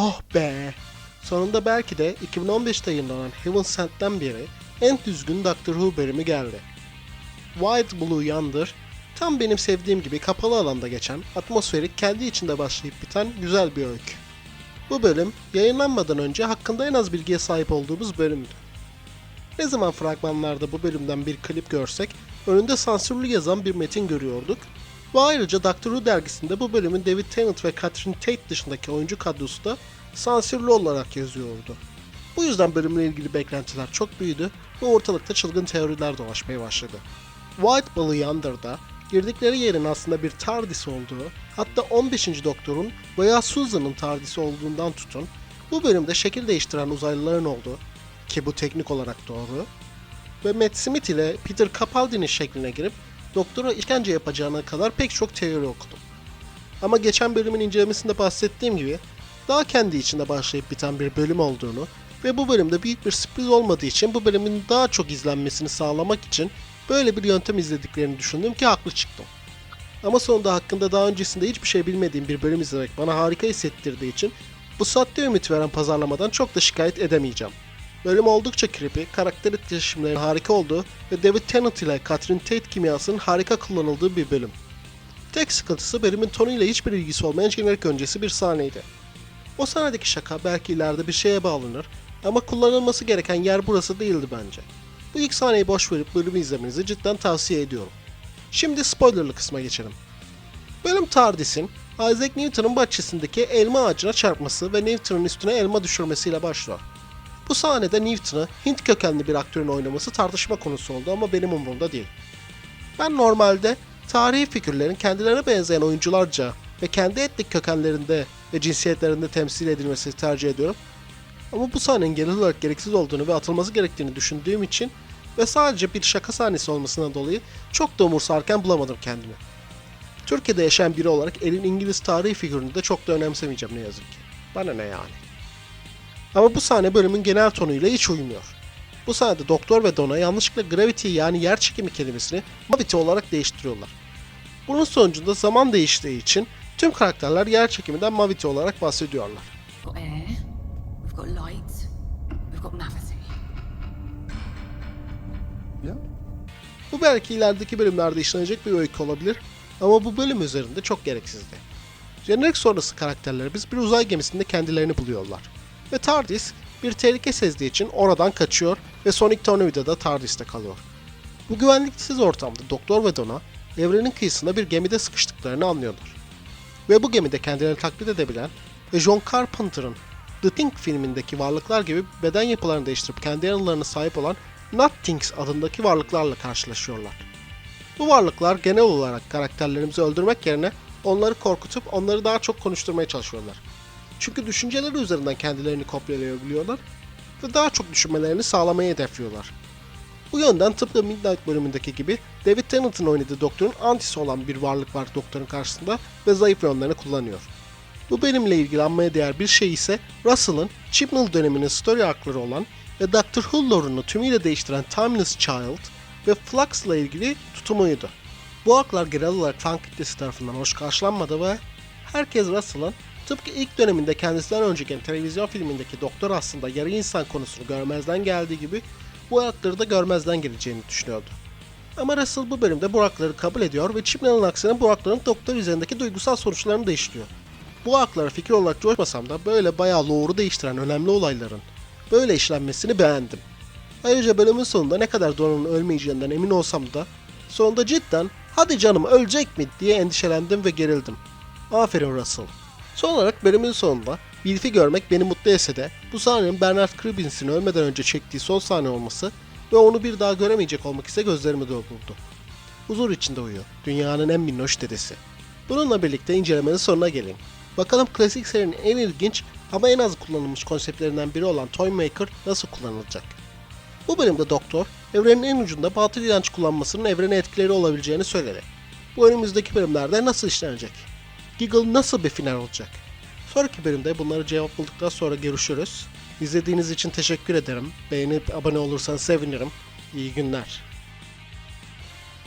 Oh be! Sonunda belki de 2015'te yayınlanan Heaven Sent'ten beri en düzgün Doctor Who bölümü geldi. Wild Blue Yonder, tam benim sevdiğim gibi kapalı alanda geçen, atmosferik kendi içinde başlayıp biten güzel bir öykü. Bu bölüm yayınlanmadan önce hakkında en az bilgiye sahip olduğumuz bölümdü. Ne zaman fragmanlarda bu bölümden bir klip görsek önünde sansürlü yazan bir metin görüyorduk ve ayrıca Doctor Who dergisinde bu bölümün David Tennant ve Catherine Tate dışındaki oyuncu kadrosu da sansürlü olarak yazıyordu. Bu yüzden bölümle ilgili beklentiler çok büyüdü ve ortalıkta çılgın teoriler dolaşmaya başladı. White Blue Yonder'da girdikleri yerin aslında bir TARDIS olduğu, hatta 15. Doktor'un veya Susan'ın TARDIS olduğundan tutun, bu bölümde şekil değiştiren uzaylıların olduğu, ki bu teknik olarak doğru, ve Matt Smith ile Peter Capaldi'nin şekline girip doktora işkence yapacağına kadar pek çok teori okudum. Ama geçen bölümün incelemesinde bahsettiğim gibi daha kendi içinde başlayıp biten bir bölüm olduğunu ve bu bölümde büyük bir sürpriz olmadığı için bu bölümün daha çok izlenmesini sağlamak için böyle bir yöntem izlediklerini düşündüm ki haklı çıktım. Ama sonunda hakkında daha öncesinde hiçbir şey bilmediğim bir bölüm izlemek bana harika hissettirdiği için bu saatte ümit veren pazarlamadan çok da şikayet edemeyeceğim. Bölüm oldukça creepy, karakter etkileşimlerinin harika olduğu ve David Tennant ile Catherine Tate kimyasının harika kullanıldığı bir bölüm. Tek sıkıntısı bölümün tonuyla hiçbir ilgisi olmayan jenerik öncesi bir sahneydi. O sahnedeki şaka belki ileride bir şeye bağlanır ama kullanılması gereken yer burası değildi bence. Bu ilk sahneyi boş verip bölümü izlemenizi cidden tavsiye ediyorum. Şimdi spoilerlı kısma geçelim. Bölüm TARDIS'in Isaac Newton'un bahçesindeki elma ağacına çarpması ve Newton'un üstüne elma düşürmesiyle başlıyor. Bu sahnede Newton'ı Hint kökenli bir aktörün oynaması tartışma konusu oldu ama benim umurumda değil. Ben normalde tarihi figürlerin kendilerine benzeyen oyuncularca ve kendi etnik kökenlerinde ve cinsiyetlerinde temsil edilmesini tercih ediyorum. Ama bu sahnenin genel olarak gereksiz olduğunu ve atılması gerektiğini düşündüğüm için ve sadece bir şaka sahnesi olmasından dolayı çok da umursarken bulamadım kendimi. Türkiye'de yaşayan biri olarak elin İngiliz tarihi figürünü de çok da önemsemeyeceğim ne yazık ki. Bana ne yani. Ama bu sahne bölümün genel tonuyla hiç uymuyor. Bu sahnede Doktor ve Donna yanlışlıkla gravity yani yer çekimi kelimesini gravity olarak değiştiriyorlar. Bunun sonucunda zaman değiştiği için tüm karakterler yer çekiminden Mavity olarak bahsediyorlar. Bu belki ilerideki bölümlerde işlenecek bir öykü olabilir ama bu bölüm üzerinde çok gereksizdi. Jenerik sonrası karakterlerimiz bir uzay gemisinde kendilerini buluyorlar. Ve TARDIS bir tehlike sezdiği için oradan kaçıyor ve Sonic Tornado da TARDIS'te kalıyor. Bu güvenliksiz ortamda Doktor ve Donna evrenin kıyısında bir gemide sıkıştıklarını anlıyorlar. Ve bu gemide kendilerini taklit edebilen ve John Carpenter'ın The Thing filmindeki varlıklar gibi beden yapılarını değiştirip kendi yanlarına sahip olan Nothings adındaki varlıklarla karşılaşıyorlar. Bu varlıklar genel olarak karakterlerimizi öldürmek yerine onları korkutup onları daha çok konuşturmaya çalışıyorlar. Çünkü düşünceleri üzerinden kendilerini kopyalayabiliyorlar ve daha çok düşünmelerini sağlamayı hedefliyorlar. Bu yönden tıpkı Midnight bölümündeki gibi David Tennant'ın oynadığı doktorun antisi olan bir varlık var doktorun karşısında ve zayıf yönlerini kullanıyor. Bu benimle ilgili anmaya değer bir şey ise Russell'ın Chibnall döneminin story arcları olan ve Doctor Who lore'unu tümüyle değiştiren Timeless Child ve Flux'la ilgili tutumuydu. Bu arclar genel olarak fan kitlesi tarafından hoş karşılanmadı ve herkes Russell'ın tıpkı ilk döneminde kendisinden önceki televizyon filmindeki doktor aslında yarı insan konusunu görmezden geldiği gibi bu arcları da görmezden geleceğini düşünüyordu. Ama Russell bu bölümde bu hakları kabul ediyor ve Chibnall'ın aksine bu hakların doktor üzerindeki duygusal sonuçlarını da işliyor. Bu haklara fikir olarak coşmasam da böyle bayağı lore'u değiştiren önemli olayların böyle işlenmesini beğendim. Ayrıca bölümün sonunda ne kadar Donna'nın ölmeyeceğinden emin olsam da sonunda cidden hadi canım ölecek mi diye endişelendim ve gerildim. Aferin Russell. Son olarak bölümün sonunda Wilf'i görmek beni mutlu etse de bu sahnenin Bernard Cribbins'in ölmeden önce çektiği son sahne olması ve onu bir daha göremeyecek olmak ise gözlerimi doldurdu. Huzur içinde uyuyor. Dünyanın en minnoş dedesi. Bununla birlikte incelemenin sonuna gelin. Bakalım klasik serinin en ilginç ama en az kullanılmış konseptlerinden biri olan Toymaker nasıl kullanılacak? Bu bölümde Doktor, evrenin en ucunda batıl inanç kullanmasının evrene etkileri olabileceğini söyledi. Bu önümüzdeki bölümlerde nasıl işlenecek? Giggle nasıl bir final olacak? Sonraki bölümde bunları cevap bulduktan sonra görüşürüz. İzlediğiniz için teşekkür ederim. Beğenip abone olursanız sevinirim. İyi günler.